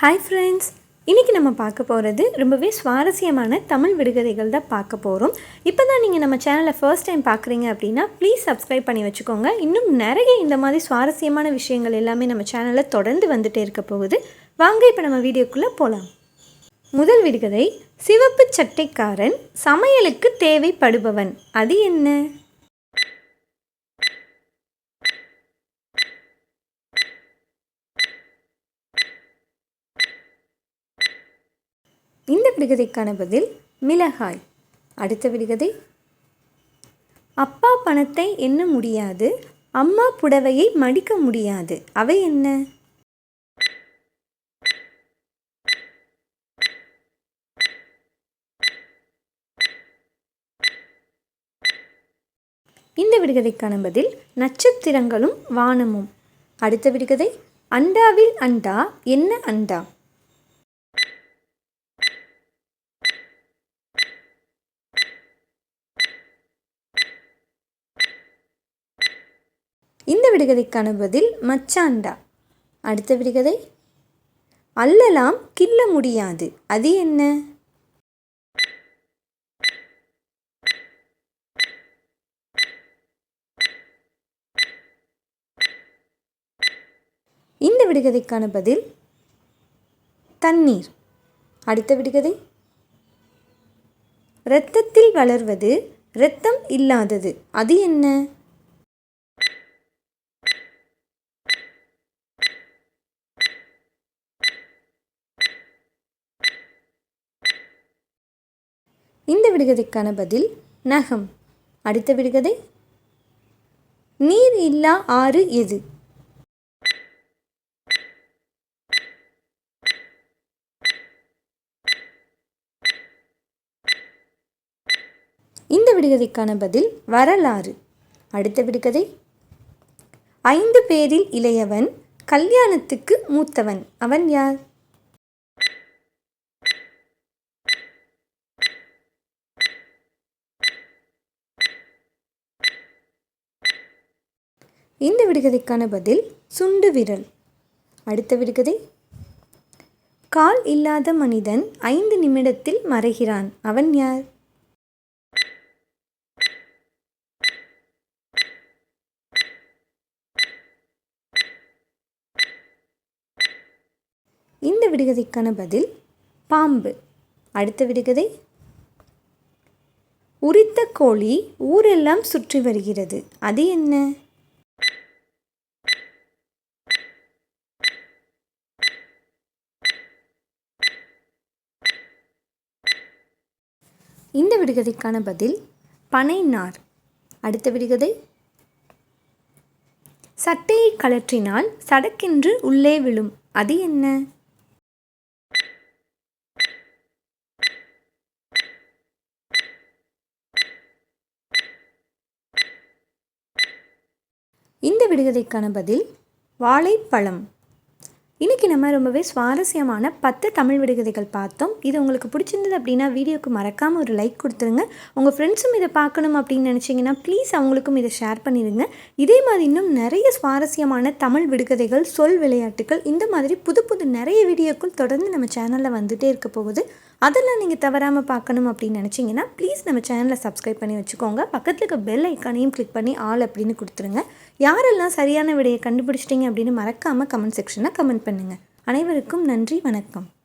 Hi friends இன்றைக்கி நம்ம பார்க்க போகிறது ரொம்பவே சுவாரஸ்யமான தமிழ் விடுகதைகள் தான் பார்க்க போகிறோம் இப்போ தான் நீங்கள் நம்ம சேனலை ஃபர்ஸ்ட் டைம் பார்க்குறீங்க அப்படின்னா ப்ளீஸ் சப்ஸ்கிரைப் பண்ணி வச்சுக்கோங்க. இன்னும் நிறைய இந்த மாதிரி சுவாரஸ்யமான விஷயங்கள் எல்லாமே நம்ம சேனலில் தொடர்ந்து வந்துட்டே இருக்க போகுது. வாங்க இப்போ நம்ம வீடியோக்குள்ளே போகலாம் முதல் விடுகதை சிவப்பு சட்டைக்காரன் சமையலுக்கு தேவைப்படுபவன். அது என்ன? இந்த விடுகதைக்கான பதில் மிளகாய். அடுத்த விடுகதை. அப்பா பணத்தை எண்ண முடியாது அம்மா புடவையை மடிக்க முடியாது. அவை என்ன? இந்த விடுகதைக்கான பதில் நட்சத்திரங்களும் வானமும். அடுத்த விடுகதை. அண்டாவில் அண்டா என்ன அண்டா இந்த விடுகதைக்கான பதில் மச்சாண்டா. அடுத்த விடுகதை? அல்லலாம் கிள்ள முடியாது. அது என்ன? இந்த விடுகதைக்கான பதில் தண்ணீர். அடுத்த விடுகதை? இரத்தத்தில் வளர்வது இரத்தம் இல்லாதது. அது என்ன? இந்த விடுகதைக்கான பதில் நகம். அடுத்த விடுகதை? நீர் இல்லா ஆறு எது? இந்த விடுகதைக்கான பதில் வரலாறு. அடுத்த விடுகதை? ஐந்து பேரில் இளையவன் கல்யாணத்துக்கு மூத்தவன். அவன் யார்? இந்த விடுகதைக்கான பதில் சுண்டு விரல். அடுத்த விடுகதை. கால் இல்லாத மனிதன் ஐந்து நிமிடத்தில் மறைகிறான். அவன் யார்? இந்த விடுகதைக்கான பதில் பாம்பு. அடுத்த விடுகதை. உரித்த கோழி ஊரெல்லாம் சுற்றி வருகிறது. அது என்ன? இந்த விடுகதைக்கான பதில் பனை நார் அடுத்த விடுகதை. சட்டையை கழற்றினால் சடக்கென்று உள்ளே விழும். அது என்ன? இந்த விடுகதைக்கான பதில் வாழைப்பழம். இன்றைக்கி நம்ம ரொம்பவே சுவாரஸ்யமான பத்து தமிழ் விடுகதைகள் பார்த்தோம். இது உங்களுக்கு பிடிச்சிருந்தது அப்படின்னா வீடியோக்கு மறக்காமல் ஒரு லைக் கொடுத்துருங்க. உங்கள் ஃப்ரெண்ட்ஸும் இதை பார்க்கணும் அப்படின்னு நினச்சிங்கன்னா ப்ளீஸ் அவங்களுக்கும் இதை ஷேர் பண்ணிடுங்க. இதே மாதிரி இன்னும் நிறைய சுவாரஸ்யமான தமிழ் விடுகதைகள் சொல் விளையாட்டுகள் இந்த மாதிரி புது புது நிறைய வீடியோக்கள் தொடர்ந்து நம்ம சேனலில் வந்துகிட்டே இருக்க போகுது. அதெல்லாம் நீங்கள் தவறாமல் பார்க்கணும் அப்படின்னு நினச்சிங்கன்னா ப்ளீஸ் நம்ம சேனலை சப்ஸ்கிரைப் பண்ணி வச்சுக்கோங்க. பக்கத்தில் இருக்க பெல் ஐக்கானையும் கிளிக் பண்ணி ஆல் அப்படின்னு கொடுத்துருங்க. யாரெல்லாம் சரியான விடையை கண்டுபிடிச்சிட்டிங்க அப்படின்னு மறக்காமல் கமெண்ட் செக்ஷனில் கமெண்ட் பண்ணுங்கள் அனைவருக்கும் நன்றி வணக்கம்.